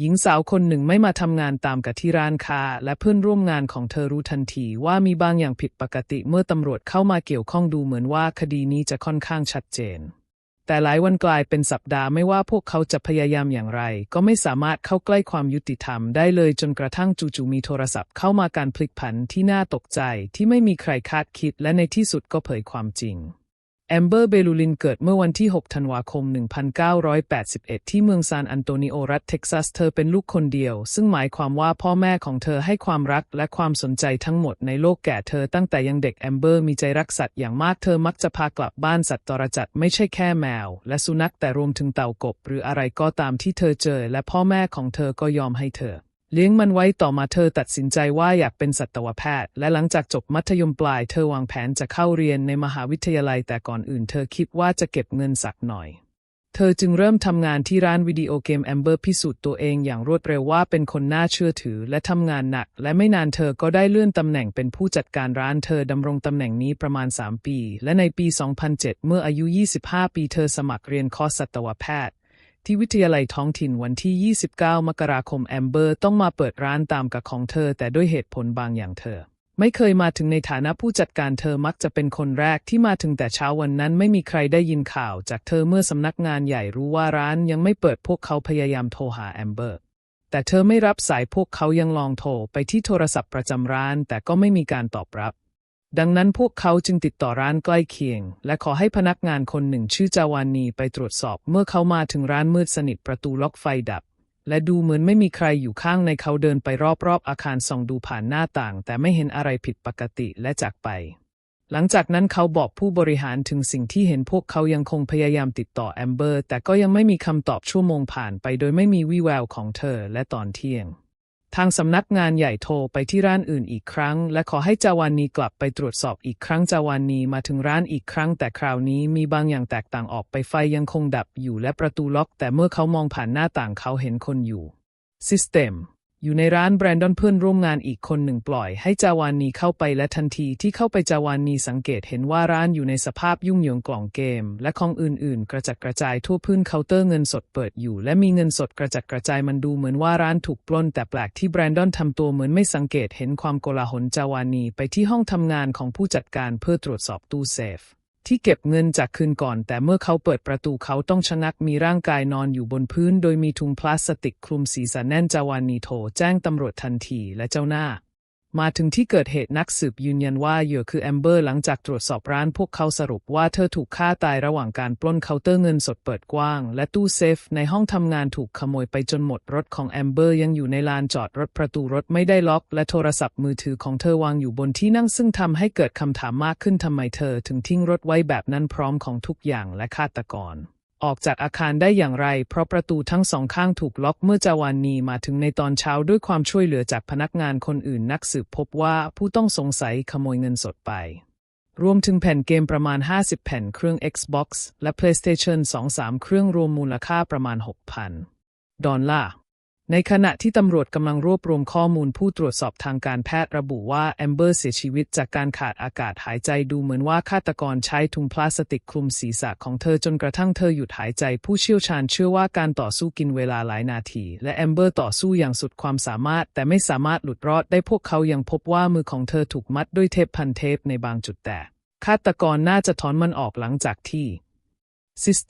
หญิงสาวคนหนึ่งไม่มาทำงานตามกับที่ร้านค้า และเพื่อนร่วมงานของเธอรู้ทันทีว่ามีบางอย่างผิดปกติเมื่อตำรวจเข้ามาเกี่ยวข้องดูเหมือนว่าคดีนี้จะค่อนข้างชัดเจน แต่หลายวันกลายเป็นสัปดาห์ไม่ว่าพวกเขาจะพยายามอย่างไร ก็ไม่สามารถเข้าใกล้ความยุติธรรมได้เลยจนกระทั่งจู่ๆมีโทรศัพท์เข้ามาการพลิกผันที่น่าตกใจที่ไม่มีใครคาดคิดและในที่สุดก็เผยความจริง แอมเบอร์เบลูลินเกิดเมื่อวันที่ 6 ธันวาคม 1981 ที่เมืองซานอันโตนิโอรัฐเท็กซัส เธอเป็นลูกคนเดียว ซึ่งหมายความว่าพ่อแม่ของเธอให้ความรักและความสนใจทั้งหมดในโลกแก่เธอตั้งแต่ยังเด็กแอมเบอร์มีใจรักสัตว์อย่างมากเธอมักจะพากลับบ้านสัตว์ตรจัดไม่ใช่แค่แมว และสุนัขแต่รวมถึงเต่ากบ หรืออะไรก็ตามที่เธอเจอ และพ่อแม่ของเธอก็ยอมให้เธอ เลี้ยงมันไว้ต่อมาเธอตัดสินใจว่าอยากเป็นสัตวแพทย์ และหลังจากจบมัธยมปลายเธอวางแผนจะเข้าเรียนในมหาวิทยาลัยแต่ก่อนอื่นเธอคิดว่าจะเก็บเงินสักหน่อย เธอจึงเริ่มทำงานที่ร้านวิดีโอเกมแอมเบอร์พิสูจน์ตัวเองอย่างรวดเร็วว่าเป็นคนน่าเชื่อถือและทำงานหนัก และไม่นานเธอก็ได้เลื่อนตำแหน่งเป็นผู้จัดการร้านเธอดำรงตำแหน่งนี้ประมาณ 3 ปี และในปี 2007 เมื่ออายุ 25 ปี เธอสมัครเรียนคอร์สสัตวแพทย์ ที่วิทยาลัยท้องถิ่นวันที่ 29 มกราคมแอมเบอร์ต้องมาเปิดร้านตามกับของเธอ แต่ด้วยเหตุผลบางอย่างเธอ ไม่เคยมาถึงในฐานะผู้จัดการเธอมักจะเป็นคนแรกที่มาถึงแต่เช้าวันนั้นไม่มีใครได้ยินข่าว จากเธอเมื่อสำนักงานใหญ่รู้ว่าร้านยังไม่เปิดพวกเขาพยายามโทรหาแอมเบอร์แต่เธอไม่รับสายพวกเขายังลองโทรไปที่โทรศัพท์ประจำร้าน แต่ก็ไม่มีการตอบรับ ดังนั้นพวกเขาจึงติดต่อร้านใกล้เคียง และขอให้พนักงานคนหนึ่งชื่อจาวานีไปตรวจสอบ เมื่อเขามาถึงร้านมืดสนิทประตูล็อกไฟดับ และดูเหมือนไม่มีใครอยู่ข้างในเขาเดินไปรอบๆ อาคารส่องดูผ่านหน้าต่าง แต่ไม่เห็นอะไรผิดปกติและจากไป หลังจากนั้นเขาบอกผู้บริหารถึงสิ่งที่เห็นพวกเขายังคงพยายามติดต่อแอมเบอร์ แต่ก็ยังไม่มีคำตอบชั่วโมงผ่านไป โดยไม่มีวี่แววของเธอและตอนเที่ยง ทางสำนักงานใหญ่โทรไปที่ร้านอื่นอีกครั้ง และขอให้จาวานีกลับไปตรวจสอบอีกครั้งจาวานีมาถึงร้านอีกครั้ง แต่คราวนี้มีบางอย่างแตกต่างออกไปไฟยังคงดับอยู่และประตูล็อก แต่เมื่อเขามองผ่านหน้าต่างเขาเห็นคนอยู่ซิสเต็ม อยู่ในร้านแบรนดอนเพื่อนร่วมงานอีกคนหนึ่งปล่อย ให้จาวานีเข้าไปและทันทีที่เข้าไปจาวานีสังเกตเห็นว่าร้านอยู่ในสภาพยุ่งเหยิงกล่องเกม และของอื่นๆ กระจัดกระจายทั่วพื้นเคาน์เตอร์เงินสดเปิดอยู่ และมีเงินสดกระจัดกระจายมันดูเหมือนว่าร้านถูกปล้นแต่แปลกที่แบรนดอนทำตัวเหมือนไม่สังเกตเห็นความโกลาหลจาวานีไปที่ห้องทำงานของผู้จัดการเพื่อตรวจสอบตู้เซฟ ที่เก็บเงินจากคืนก่อน แต่เมื่อเขาเปิดประตูเขาต้องชะงักมีร่างกายนอนอยู่บนพื้น โดยมีถุงพลาสติกคลุมศีรษะแน่นจาวานีโทแจ้งตำรวจทันทีและเจ้าหน้า มาถึงที่เกิดเหตุนักสืบยืนยันว่าเหยื่อคือแอมเบอร์หลังจากตรวจสอบร้านพวกเขาสรุปว่าเธอถูกฆ่าตายระหว่างการปล้นเคาน์เตอร์เงินสดเปิดกว้าง และตู้เซฟในห้องทำงานถูกขโมยไปจนหมดรถของแอมเบอร์ยังอยู่ในลานจอดรถประตูรถไม่ได้ล็อก และโทรศัพท์มือถือของเธอวางอยู่บนที่นั่งซึ่งทำให้เกิดคำถามมากขึ้นทำไมเธอ ถึงทิ้งรถไว้แบบนั้นพร้อมของทุกอย่างและฆาตกร ออกจากอาคารได้อย่างไร เพราะประตูทั้งสองข้างถูกล็อกเมื่อจาวานีมาถึงในตอนเช้าด้วยความช่วยเหลือจากพนักงานคนอื่นนักสืบพบว่าผู้ต้องสงสัยขโมยเงินสดไป รวมถึงแผ่นเกมประมาณ 50 แผ่นเครื่อง Xbox และ PlayStation 2-3 เครื่องรวมมูลค่าประมาณ 6,000 ดอลลาร์ ในขณะที่ตำรวจกำลังรวบรวมข้อมูลผู้ตรวจสอบทางการแพทย์ระบุว่าแอมเบอร์เสียชีวิตจากการขาดอากาศหายใจดูเหมือนว่าฆาตกรใช้ถุงพลาสติกคลุมศีรษะของเธอจนกระทั่งเธอหยุดหายใจ ผู้เชี่ยวชาญเชื่อว่าการต่อสู้กินเวลาหลายนาที และแอมเบอร์ต่อสู้อย่างสุดความสามารถ แต่ไม่สามารถหลุดรอดได้พวกเขายังพบว่ามือของเธอถูกมัดด้วยเทปพันเทปในบางจุดแต่ฆาตกรน่าจะถอนมันออกหลังจากที่ซิส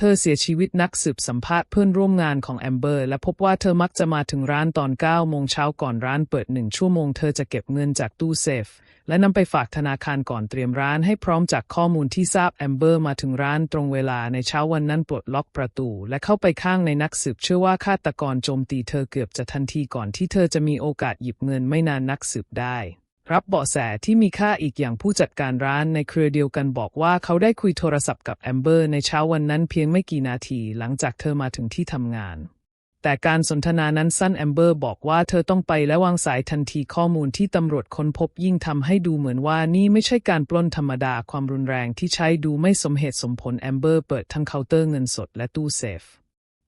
เธอเสียชีวิตนักสืบสัมภาษณ์เพื่อนร่วมงานของแอมเบอร์ และพบว่าเธอมักจะมาถึงร้านตอน 9 โมงเช้าก่อนร้านเปิดหนึ่งชั่วโมง เธอจะเก็บเงินจากตู้เซฟ และนำไปฝากธนาคารก่อนเตรียมร้านให้พร้อมจากข้อมูลที่ทราบแอมเบอร์มาถึงร้านตรงเวลาในเช้าวันนั้นปลดล็อกประตู และเข้าไปข้างในนักสืบเชื่อว่าฆาตกรโจมตีเธอเกือบจะทันทีก่อนที่เธอจะมีโอกาสหยิบเงินไม่นานนักสืบได้ รับเบาะแสที่มีค่าอีกอย่างผู้จัดการร้านในเครือเดียวกันบอกว่าเขาได้คุยโทรศัพท์กับแอมเบอร์ในเช้าวันนั้นเพียงไม่กี่นาทีหลังจากเธอมาถึงที่ทำงาน แต่การสนทนานั้นสั้นแอมเบอร์บอกว่าเธอต้องไปและวางสายทันทีข้อมูลที่ตำรวจค้นพบยิ่งทำให้ดูเหมือนว่านี่ไม่ใช่การปล้นธรรมดาความรุนแรงที่ใช้ดูไม่สมเหตุสมผลแอมเบอร์เปิดทั้งเคาน์เตอร์เงินสดและตู้เซฟ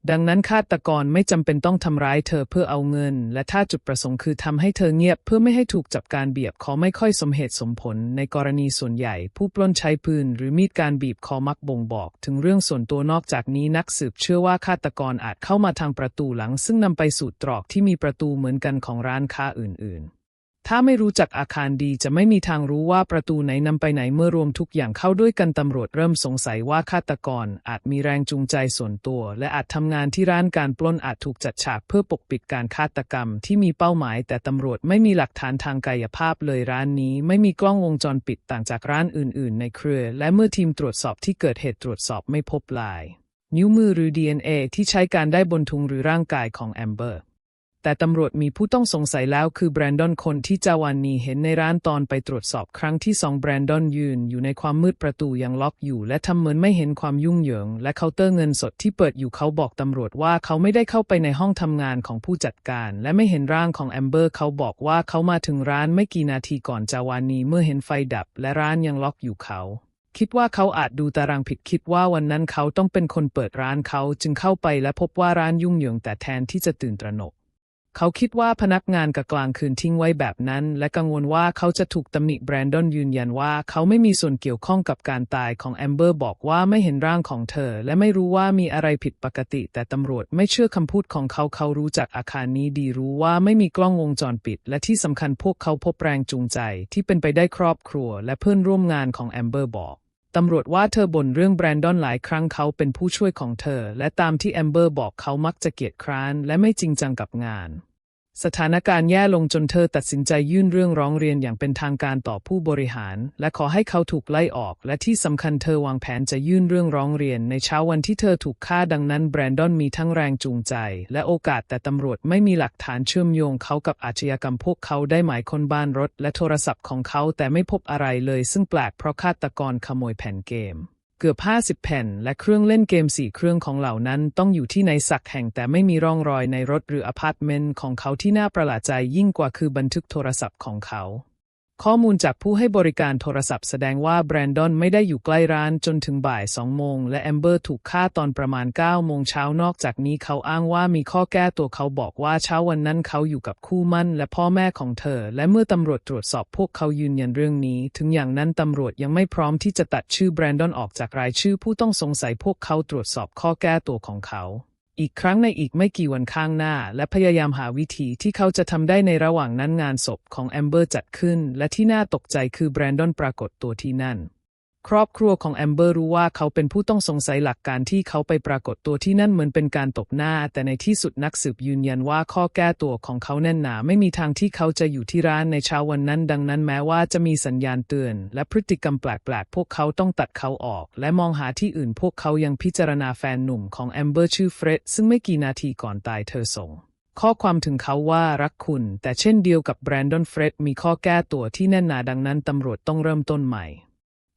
ดังนั้นฆาตกรไม่จำเป็นต้องทำร้ายเธอเพื่อเอาเงิน และถ้าจุดประสงค์คือทำให้เธอเงียบเพื่อไม่ให้ถูกจับการเบียบคอไม่ค่อยสมเหตุสมผล ในกรณีส่วนใหญ่ ผู้ปล้นใช้ปืนหรือมีดการบีบคอมักบ่งบอก ถึงเรื่องส่วนตัวนอกจากนี้นักสืบเชื่อว่าฆาตกรอาจเข้ามาทางประตูหลัง ซึ่งนำไปสู่ตรอกที่มีประตูเหมือนกันของร้านค้าอื่นๆ ถ้าไม่รู้จักอาคารดีจะไม่มีทางรู้ว่าประตูไหนนำไปไหนเมื่อรวมทุกอย่างเข้าด้วยกันตำรวจเริ่มสงสัยว่าฆาตกร อาจมีแรงจูงใจส่วนตัว และอาจทำงานที่ร้านการปล้นอาจถูกจัดฉากเพื่อปกปิดการฆาตกรรมที่มีเป้าหมาย แต่ตำรวจไม่มีหลักฐานทางกายภาพเลยร้านนี้ ไม่มีกล้องวงจรปิดต่างจากร้านอื่น ๆ ในเครือ และเมื่อทีมตรวจสอบที่เกิดเหตุตรวจสอบไม่พบลาย นิ้วมือหรือ DNA ที่ใช้การได้บนทุงหรือร่างกายของแอมเบอร์ แต่ตำรวจมีผู้ต้องสงสัยแล้วคือแบรนดอนคนที่จาวานนีเห็นในร้านตอนไปตรวจสอบครั้งที่สองแบรนดอนยืนอยู่ในความมืดประตูยังล็อกอยู่ และทำเหมือนไม่เห็นความยุ่งเหยิง และเคาน์เตอร์เงินสดที่เปิดอยู่เขาบอกตำรวจว่าเขาไม่ได้เข้าไปในห้องทำงานของผู้จัดการ และไม่เห็นร่างของแอมเบอร์เขาบอกว่าเขามาถึงร้านไม่กี่นาทีก่อนจาวานนีเมื่อเห็นไฟดับ และร้านยังล็อกอยู่เขาคิดว่าเขาอาจดูตารางผิดคิดว่าวันนั้นเขาต้องเป็นคนเปิดร้านเขาจึงเข้าไปและพบว่าร้านยุ่งเหยิงแต่แทนที่จะตื่นตระหนก เขาคิดว่าพนักงานกะกลางคืนทิ้งไว้แบบนั้น และกังวลว่าเขาจะถูกตำหนิแบรนดอนยืนยันว่าเขาไม่มีส่วนเกี่ยวข้องกับการตายของแอมเบอร์บอกว่าไม่เห็นร่างของเธอ และไม่รู้ว่ามีอะไรผิดปกติ แต่ตำรวจไม่เชื่อคำพูดของเขาเขารู้จักอาคารนี้ดีรู้ว่าไม่มีกล้องวงจรปิด และที่สำคัญพวกเขาพบแรงจูงใจ ที่เป็นไปได้ครอบครัว และเพื่อนร่วมงานของแอมเบอร์บอก ตำรวจว่าเธอบ่นเรื่องแบรนดอนหลายครั้งเขาเป็นผู้ช่วยของเธอ และตามที่แอมเบอร์บอกเขามักจะเกียจคร้านและไม่จริงจังกับงาน สถานการณ์แย่ลงจนเธอตัดสินใจยื่นเรื่องร้องเรียนอย่างเป็นทางการต่อผู้บริหาร และขอให้เขาถูกไล่ออก และที่สำคัญเธอวางแผนจะยื่นเรื่องร้องเรียน ในเช้าวันที่เธอถูกฆ่าดังนั้นแบรนดอนมีทั้งแรงจูงใจ และโอกาสแต่ตำรวจไม่มีหลักฐานเชื่อมโยงเขากับอาชญากรรมพวกเขาได้หมายคนบ้านรถ และโทรศัพท์ของเขาแต่ไม่พบอะไรเลย ซึ่งแปลกเพราะฆาตกรขโมยแผ่นเกม เกือบ 50 แผ่น และเครื่องเล่นเกมสี่เครื่องของเหล่านั้นต้องอยู่ที่ในสักแห่งแต่ไม่มีร่องรอยในรถหรืออพาร์ตเมนต์ของเขาที่น่าประหลาดใจยิ่งกว่าคือบันทึกโทรศัพท์ของเขา ข้อมูลจากผู้ให้บริการโทรศัพท์แสดงว่าแบรนดอนไม่ได้อยู่ใกล้ร้านจนถึงบ่าย 2 โมง และแอมเบอร์ถูกฆ่าตอนประมาณ 9 โมงเช้านอกจากนี้เขาอ้างว่ามีข้อแก้ตัวเขาบอกว่าเช้าวันนั้นเขาอยู่กับคู่มั่นและพ่อแม่ของเธอ และเมื่อตำรวจตรวจสอบพวกเขายืนยันเรื่องนี้ ถึงอย่างนั้นตำรวจยังไม่พร้อมที่จะตัดชื่อแบรนดอนออกจากรายชื่อผู้ต้องสงสัยพวกเขาตรวจสอบข้อแก้ตัวของเขา อีกครั้งในอีกไม่กี่วันข้างหน้า และพยายามหาวิธีที่เขาจะทำได้ในระหว่างนั้นงานศพของแอมเบอร์จัดขึ้น และที่น่าตกใจคือแบรนดอนปรากฏตัวที่นั่น ครอบครัวของแอมเบอร์รู้ว่าเขาเป็นผู้ต้องสงสัยหลักการที่เขาไปปรากฏตัวที่นั่นเหมือนเป็นการตบหน้า แต่ในที่สุดนักสืบยืนยันว่าข้อแก้ตัวของเขาแน่นหนา ไม่มีทางที่เขาจะอยู่ที่ร้านในเช้าวันนั้น ดังนั้นแม้ว่าจะมีสัญญาณเตือน และพฤติกรรมแปลกๆ พวกเขาต้องตัดเขาออก และมองหาที่อื่นพวกเขายังพิจารณาแฟนหนุ่มของแอมเบอร์ชื่อเฟร็ดซึ่งไม่กี่นาทีก่อนตายเธอส่งข้อความถึงเขาว่ารักคุณ แต่เช่นเดียวกับแบรนดอนเฟร็ดมีข้อแก้ตัวที่แน่นหนาดังนั้นตำรวจต้องเริ่มต้นใหม่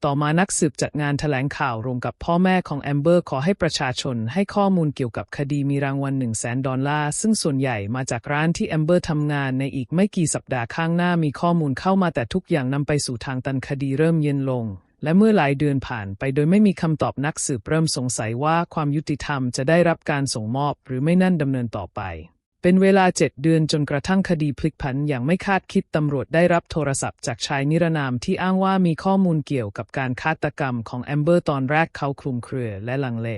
ต่อมานักสืบจัดงานแถลงข่าวรวมกับพ่อแม่ของแอมเบอร์ขอให้ประชาชนให้ข้อมูลเกี่ยวกับคดีมีรางวัล1 0 0 0 0แสนดอลลาร์ ซึ่งส่วนใหญ่มาจากร้านที่แอมเบอร์ทำงานในอีกไม่กี่สัปดาห์ข้างหน้ามีข้อมูลเข้ามาแต่ทุกอย่างนำไปสู่ทางตันคดีเริ่มเย็นลง และเมื่อหลายเดือนผ่านไปโดยไม่มีคำตอบนักสืบเริ่มสงสัยว่าความยุติธรรมจะได้รับการส่งมอบหรือไม่นั่นดำเนินต่อไป เป็นเวลาเจ็ดเดือนจนกระทั่งคดีพลิกผันอย่างไม่คาดคิดตำรวจได้รับโทรศัพท์จากชายนิรนามที่อ้างว่ามีข้อมูลเกี่ยวกับการฆาตกรรมของแอมเบอร์ตอนแรกเขาคลุมเครือและลังเล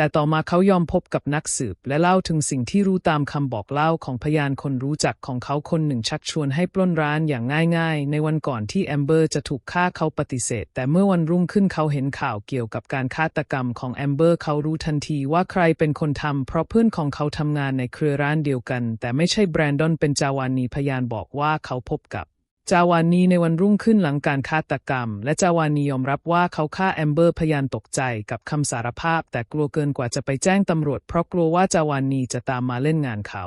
แต่ต่อมาเขายอมพบกับนักสืบ และเล่าถึงสิ่งที่รู้ตามคำบอกเล่าของพยานคนรู้จักของเขาคนหนึ่งชักชวนให้ปล้นร้านอย่างง่ายๆ ในวันก่อนที่แอมเบอร์จะถูกฆ่าเขาปฏิเสธ แต่เมื่อวันรุ่งขึ้นเขาเห็นข่าวเกี่ยวกับการฆาตกรรมของแอมเบอร์เขารู้ทันทีว่าใครเป็นคนทำเพราะเพื่อนของเขาทำงานในเครือร้านเดียวกัน แต่ไม่ใช่แบรนดอนเป็นจาวานีพยานบอกว่าเขาพบกับ จาวานีในวันรุ่งขึ้นหลังการฆาตกรรม และจาวานียอมรับว่าเขาฆ่าแอมเบอร์พยานตกใจกับคำสารภาพ แต่กลัวเกินกว่าจะไปแจ้งตำรวจ เพราะกลัวว่าจาวานีจะตามมาเล่นงานเขา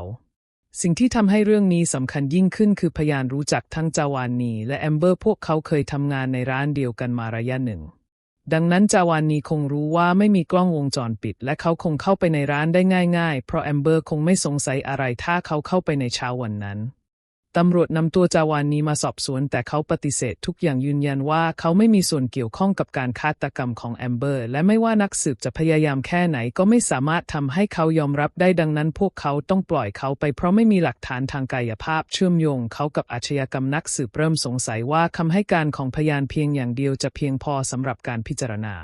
สิ่งที่ทำให้เรื่องนี้สำคัญยิ่งขึ้นคือพยานรู้จักทั้งจาวานีและแอมเบอร์พวกเขาเคยทำงานในร้านเดียวกันมาระยะหนึ่ง ดังนั้นจาวานีคงรู้ว่าไม่มีกล้องวงจรปิด และเขาคงเข้าไปในร้านได้ง่าย ๆ เพราะแอมเบอร์คงไม่สงสัยอะไรถ้าเขาเข้าไปในเช้าวันนั้น ตำรวจนำตัวจาวานนีมาสอบสวน แต่เขาปฏิเสธทุกอย่างยืนยันว่าเขาไม่มีส่วนเกี่ยวข้องกับการฆาตกรรมของแอมเบอร์ และไม่ว่านักสืบจะพยายามแค่ไหนก็ไม่สามารถทำให้เขายอมรับได้ดังนั้นพวกเขาต้องปล่อยเขาไปเพราะไม่มีหลักฐานทางกายภาพเชื่อมโยงเขากับอาชญากรรมนักสืบเริ่มสงสัยว่าคำให้การของพยานเพียงอย่างเดียวจะเพียงพอสำหรับการพิจารณา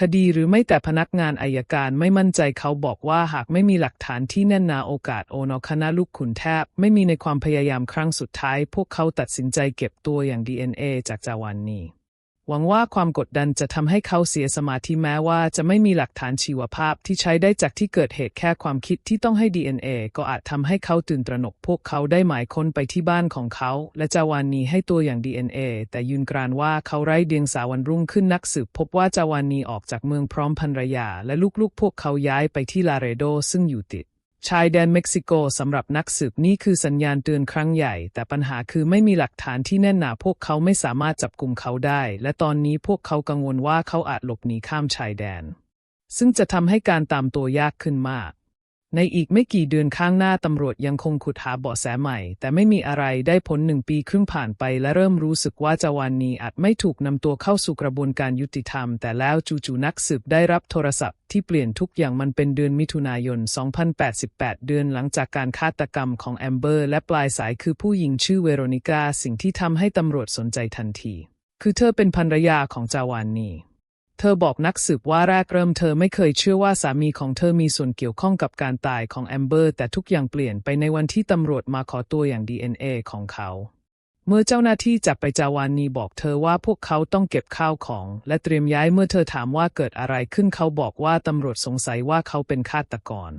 คดีหรือไม่แต่พนักงานอายการไม่มั่นใจเขาบอกว่าหากไม่มีหลักฐานที่แน่นหนาโอกาสโอนอคณะลูกขุนแทบ ไม่มีในความพยายามครั้งสุดท้าย พวกเขาตัดสินใจเก็บตัวอย่าง DNA จากจาวานนี หวังว่าความกดดันจะทำให้เขาเสียสมาธิแม้ว่าจะไม่มีหลักฐานชีวภาพที่ใช้ได้จากที่เกิดเหตุแค่ความคิดที่ต้องให้ DNA ก็อาจทำให้เขาตื่นตระหนกพวกเขาได้หมายค้นไปที่บ้านของเขา และจาวานีให้ตัวอย่าง DNA แต่ยืนกรานว่าเขาไร้เดียงสาวันรุ่งขึ้นนักสืบพบว่าจาวานีออกจากเมืองพร้อมภรรยา และลูกๆ พวกเขาย้ายไปที่ลาเรโดซึ่งอยู่ติด ชายแดนเม็กซิโกสำหรับนักสืบนี่คือสัญญาณเตือนครั้งใหญ่ แต่ปัญหาคือไม่มีหลักฐานที่แน่นหนาพวกเขาไม่สามารถจับกลุ่มเขาได้ และตอนนี้พวกเขากังวลว่าเขาอาจหลบหนีข้ามชายแดน ซึ่งจะทำให้การตามตัวยากขึ้นมาก ในอีกไม่กี่เดือนข้างหน้าตำรวจยังคงขุดหาเบาะแสใหม่ แต่ไม่มีอะไรได้ผลหนึ่งปีครึ่งผ่านไปและเริ่มรู้สึกว่าจาวานนีอาจไม่ถูกนำตัวเข้าสู่กระบวนการยุติธรรม แต่แล้วจู่ๆนักสืบได้รับโทรศัพท์ที่เปลี่ยนทุกอย่างมันเป็นเดือนมิถุนายน 2088 เดือนหลังจากการฆาตกรรมของแอมเบอร์และปลายสายคือผู้หญิงชื่อเวโรนิกาสิ่งที่ทำให้ตำรวจสนใจทันที คือเธอเป็นภรรยาของจาวานนี เธอบอกนักสืบว่าแรกเริ่มเธอไม่เคยเชื่อว่าสามีของเธอมีส่วนเกี่ยวข้องกับการตายของแอมเบอร์ แต่ทุกอย่างเปลี่ยนไปในวันที่ตำรวจมาขอตัวอย่าง DNA ของเขา เมื่อเจ้าหน้าที่จับไปจาวานีบอกเธอว่าพวกเขาต้องเก็บข้าวของ และเตรียมย้ายเมื่อเธอถามว่าเกิดอะไรขึ้นเขาบอกว่าตำรวจสงสัยว่าเขาเป็นฆาตกร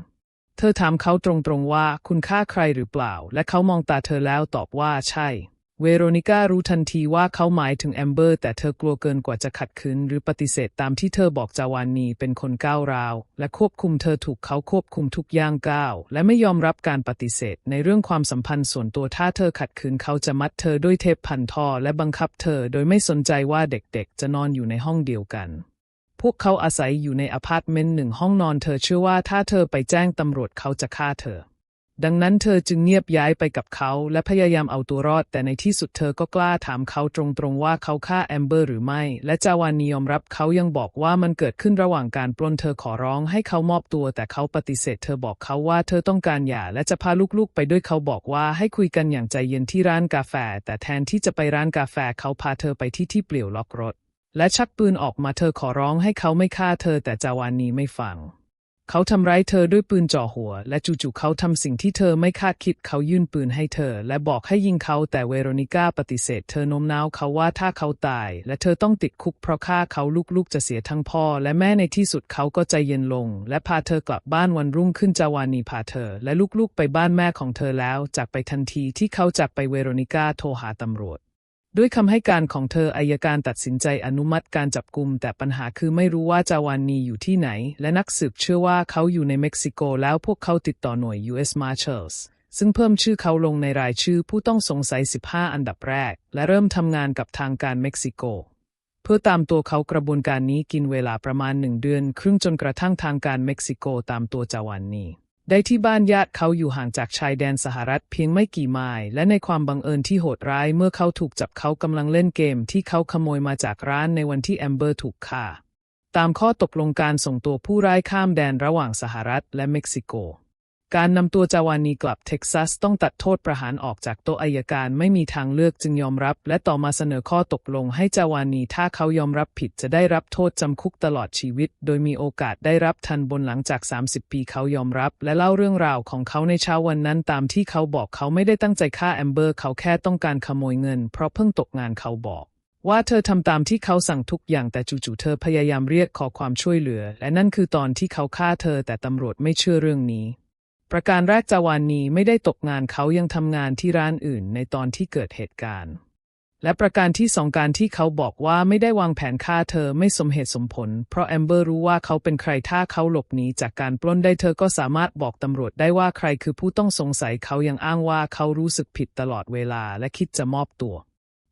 เธอถามเขาตรงๆว่าคุณฆ่าใครหรือเปล่า และเขามองตาเธอแล้วตอบว่าใช่ เวโรนิก้ารู้ทันทีว่าเขาหมายถึงแอมเบอร์แต่เธอกลัวเกินกว่าจะขัดขืนหรือปฏิเสธตามที่เธอบอกจาวานีเป็นคนก้าวร้าว และควบคุมเธอถูกเขาควบคุมทุกย่างก้าว และไม่ยอมรับการปฏิเสธ ในเรื่องความสัมพันธ์ส่วนตัวถ้าเธอขัดขืนเขาจะมัดเธอด้วยเทปพันท่อและบังคับเธอโดยไม่สนใจว่าเด็กๆ จะนอนอยู่ในห้องเดียวกันพวกเขาอาศัยอยู่ในอพาร์ตเมนต์หนึ่งห้องนอนเธอเชื่อว่าถ้าเธอไปแจ้งตำรวจเขาจะฆ่าเธอ ดังนั้นเธอจึงเงียบย้ายไปกับเขา และพยายามเอาตัวรอด แต่ในที่สุดเธอก็กล้าถามเขาตรงๆว่าเขาฆ่าแอมเบอร์หรือไม่ และจาวานียอมรับเขายังบอกว่ามันเกิดขึ้นระหว่างการปล้นเธอขอร้องให้เขามอบตัว แต่เขาปฏิเสธ เธอบอกเขาว่าเธอต้องการหย่าและจะพาลูกๆไปด้วยเขาบอกว่าให้คุยกันอย่างใจเย็นที่ร้านกาแฟ แต่แทนที่จะไปร้านกาแฟเขาพาเธอไปที่ที่เปลี่ยวล็อกรถ และชักปืนออกมาเธอขอร้องให้เขาไม่ฆ่าเธอแต่จาวานีไม่ฟัง เขาทำร้ายเธอด้วยปืนจ่อหัว และจู่ๆเขาทำสิ่งที่เธอไม่คาดคิดเขายื่นปืนให้เธอ และบอกให้ยิงเขาแต่เวโรนิก้าปฏิเสธ เธอโน้มน้าวเขาว่าถ้าเขาตาย และเธอต้องติดคุกเพราะฆ่าเขาลูกๆจะเสียทั้งพ่อ และแม่ในที่สุดเขาก็ใจเย็นลง และพาเธอกลับบ้านวันรุ่งขึ้นจาวานีพาเธอ และลูกๆ ไปบ้านแม่ของเธอแล้วจากไปทันทีที่เขาจากไปเวโรนิก้าโทรหาตำรวจ ด้วยคำให้การของเธออายการตัดสินใจอนุมัติการจับกุม แต่ปัญหาคือไม่รู้ว่าจาวานีอยู่ที่ไหน และนักสืบเชื่อว่าเขาอยู่ในเม็กซิโกแล้วพวกเขาติดต่อหน่วย U.S. Marshals ซึ่งเพิ่มชื่อเขาลงในรายชื่อผู้ต้องสงสัย 15 อันดับแรก และเริ่มทำงานกับทางการเม็กซิโก เพื่อตามตัวเขากระบวนการนี้กินเวลาประมาณหนึ่งเดือน ครึ่งจนกระทั่งทางการเม็กซิโกตามตัวจาวานี ได้ที่บ้านญาติเขาอยู่ห่างจากชายแดนสหรัฐเพียงไม่กี่ไมล์และในความบังเอิญที่โหดร้ายเมื่อเขาถูกจับเขากำลังเล่นเกมที่เขาขโมยมาจากร้านในวันที่แอมเบอร์ถูกฆ่า ตามข้อตกลงการส่งตัวผู้ร้ายข้ามแดนระหว่างสหรัฐและเม็กซิโก การนำตัวจาวานีกลับเท็กซัสต้องตัดโทษประหารออกจากโต๊ะอายการไม่มีทางเลือกจึงยอมรับ และต่อมาเสนอข้อตกลงให้จาวานีถ้าเขายอมรับผิดจะได้รับโทษจำคุกตลอดชีวิต โดยมีโอกาสได้รับทันบนหลังจาก 30 ปีเขายอมรับ และเล่าเรื่องราวของเขาในเช้าวันนั้นตามที่เขาบอกเขาไม่ได้ตั้งใจฆ่าแอมเบอร์เขาแค่ต้องการขโมยเงิน เพราะเพิ่งตกงานเขาบอกว่าเธอทำตามที่เขาสั่งทุกอย่างแต่จู่ๆเธอพยายามเรียกขอความช่วยเหลือ และนั่นคือตอนที่เขาฆ่าเธอแต่ตำรวจไม่เชื่อเรื่องนี้ ประการแรกจาวานีไม่ได้ตกงานเขายังทำงานที่ร้านอื่นในตอนที่เกิดเหตุการณ์ และประการที่สองการที่เขาบอกว่าไม่ได้วางแผนฆ่าเธอไม่สมเหตุสมผล เพราะแอมเบอร์รู้ว่าเขาเป็นใครถ้าเขาหลบหนีจากการปล้นได้เธอก็สามารถบอกตำรวจได้ว่าใครคือผู้ต้องสงสัยเขายังอ้างว่าเขารู้สึกผิดตลอดเวลาและคิดจะมอบตัว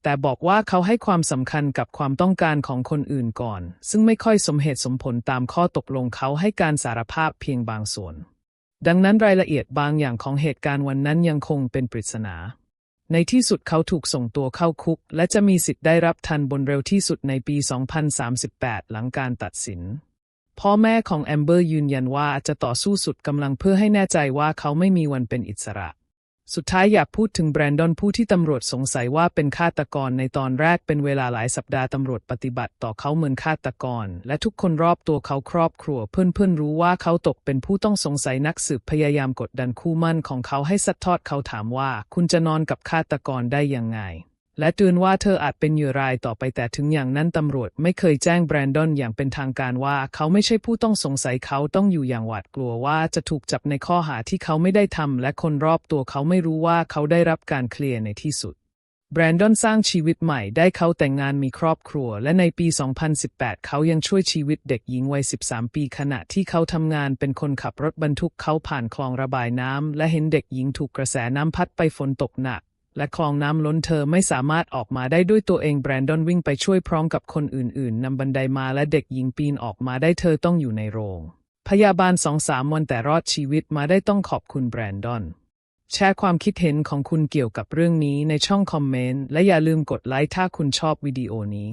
แต่บอกว่าเขาให้ความสำคัญกับความต้องการของคนอื่นก่อน ซึ่งไม่ค่อยสมเหตุสมผลตามข้อตกลงเขาให้การสารภาพเพียงบางส่วน ดังนั้นรายละเอียดบางอย่างของเหตุการณ์วันนั้นยังคงเป็นปริศนา ในที่สุดเขาถูกส่งตัวเข้าคุก และจะมีสิทธิ์ได้รับทันบนเร็วที่สุดในปี 2038 หลังการตัดสิน พ่อแม่ของแอมเบอร์ยืนยันว่าจะต่อสู้สุดกำลังเพื่อให้แน่ใจว่าเขาไม่มีวันเป็นอิสระ สุดท้ายอยากพูดถึงแบรนดอนผู้ที่ตำรวจสงสัยว่าเป็นฆาตกรในตอนแรกเป็นเวลาหลายสัปดาห์ตำรวจปฏิบัติต่อเขาเหมือนฆาตกร และทุกคนรอบตัวเขาครอบครัว เพื่อนๆรู้ว่าเขาตกเป็นผู้ต้องสงสัยนักสืบพยายามกดดันคู่มั่นของเขาให้สัดทอดเขาถามว่า คุณจะนอนกับฆาตกรได้ยังไง และเตือนว่าเธออาจเป็นเหยื่อรายต่อไปแต่ถึงอย่างนั้นตำรวจไม่เคยแจ้งแบรนดอนอย่างเป็นทางการว่า เขาไม่ใช่ผู้ต้องสงสัยเขาต้องอยู่อย่างหวาดกลัวว่าจะถูกจับในข้อหาที่เขาไม่ได้ทำและคนรอบตัวเขาไม่รู้ว่าเขาได้รับการเคลียร์ในที่สุด แบรนดอนสร้างชีวิตใหม่ได้เขาแต่งงานมีครอบครัว และในปี 2018 เขายังช่วยชีวิตเด็กหญิงวัย 13 ปีขณะที่เขาทำงานเป็นคนขับรถบรรทุกเขาผ่านคลองระบายน้ำและเห็นเด็กหญิงถูกกระแสน้ำพัดไปฝนตกหนัก และคลองน้ำล้นเธอไม่สามารถออกมาได้ด้วยตัวเองแบรนดอนวิ่งไปช่วยพร้อมกับคนอื่นๆนำบันไดมาและเด็กหญิงปีนออกมาได้เธอต้องอยู่ในโรง พยาบาลสองสามวันแต่รอดชีวิตมาได้ต้องขอบคุณแบรนดอน แชร์ความคิดเห็นของคุณเกี่ยวกับเรื่องนี้ในช่องคอมเมนต์และอย่าลืมกดไลค์ถ้าคุณชอบวิดีโอนี้